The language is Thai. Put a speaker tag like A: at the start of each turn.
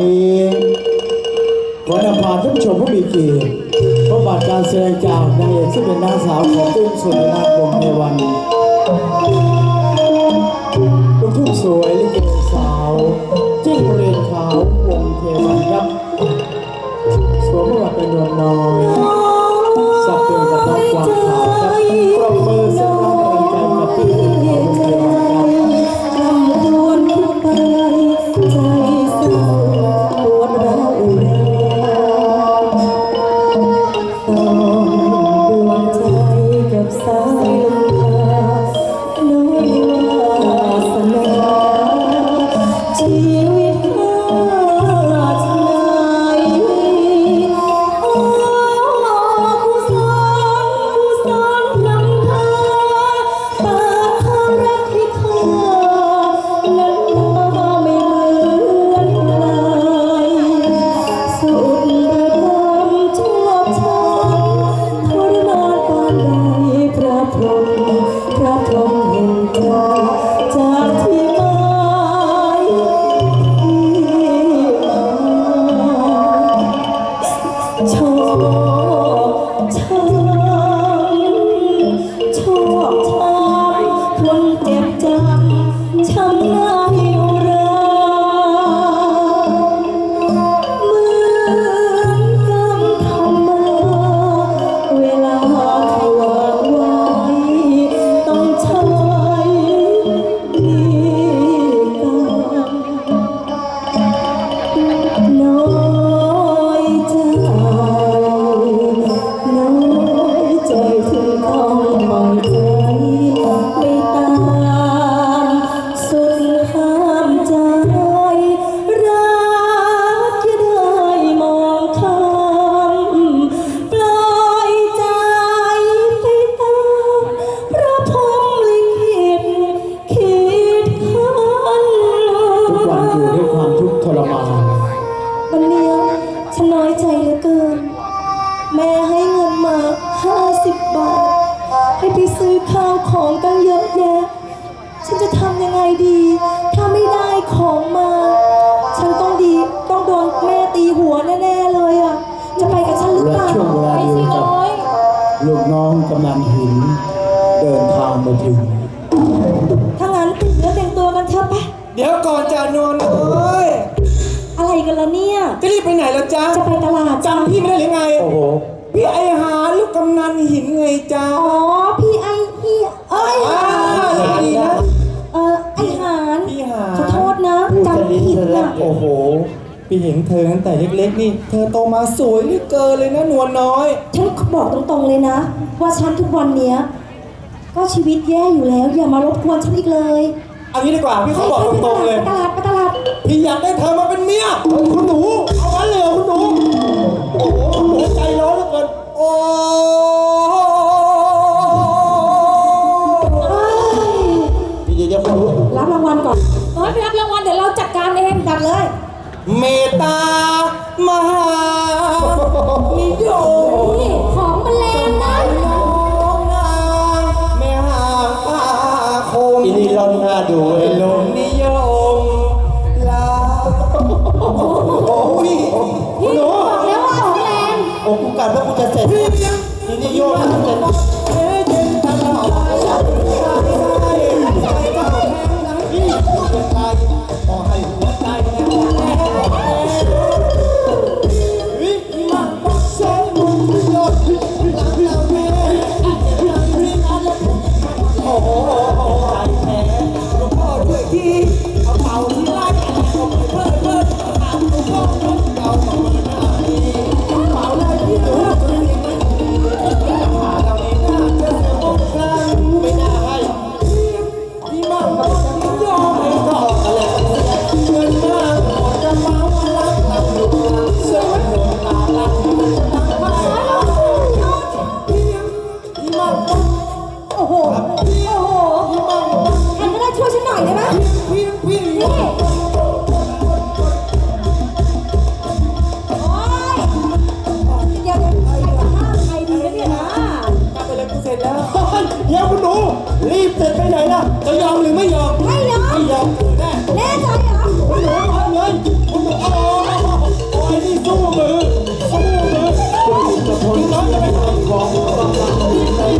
A: นี้ขอนำพาท่านชมผู้มีเกียรติพบบัตรการแสดงจากนายเอกซึ่งเป็นน้าสาวของตุ้งสุรินาคงในวัน พ
B: ฉันจะทำยังไงดี ถ้าไม่ได้ของมา ฉันต้องดีต้องโดนแม่ตีหัวแน่ๆเลยอะ จะไปกับฉันหรือเป
A: และ
B: ล่า
A: ช่วงเวลา
B: ไป
A: เดี
B: สิ
A: ยวกับ
B: น้อย
A: ลูกน้องกำนันหิน เดินทางมาถึง
B: ถ้างั้นแต่งเนื้อแต่งตัวกันเถอะไป
C: เดี๋ยวก่อนจะนอนเอ้ย
B: อะไรกันล่ะเนี่ย
C: จะรีบไปไหนแล้วจ๊ะ
B: จะไปตลาดจ้ะ
C: จำพี่ไม่ได้หรือไง
A: โอ้โห
C: พี่ไอหาลูกกำนันหินไงจ๊ะ
B: อ๋อพี่ไอ
C: พี่
A: เห็
C: นเธอตั้งแต่เล็กๆนี่ เธอโตมาสวยเหลือเกินเลยนะนวลน้อย
B: ฉันบอกตรงๆเลยนะ ว่าฉันทุกวันเนี้ยก็ชีวิตแย่อยู่แล้ว อย่ามารบกวนฉันอีกเลย
C: เอางี้ดีกว่าพี่เขาบอกตรงๆเลย
B: ไปตลาดไป
C: เมตตามหานิยม
B: นี่ของมันแรงนะ
C: น้องนางแม่หางตาคม
A: อีนี่ร้อนหน้าดูไอ้
C: ล
A: ล
C: ง
A: ม
C: นิยมลาโอ้ย
B: พี่บอกแล้วว่าของแรง
A: โอ้กูกัดว่ากูจะเสร็จ
C: พี่เพียง
A: อีนี่โยก
C: ตัดไปเลยกูเสร็จแล้ว เดี๋ยวคุณหนูรีบเสร็จไปไหนละจะยอมหรือไม่
B: ยอ
C: ม
B: ไม่ยอม ไม่ยอมแน่ แน่
C: ใจเหรอ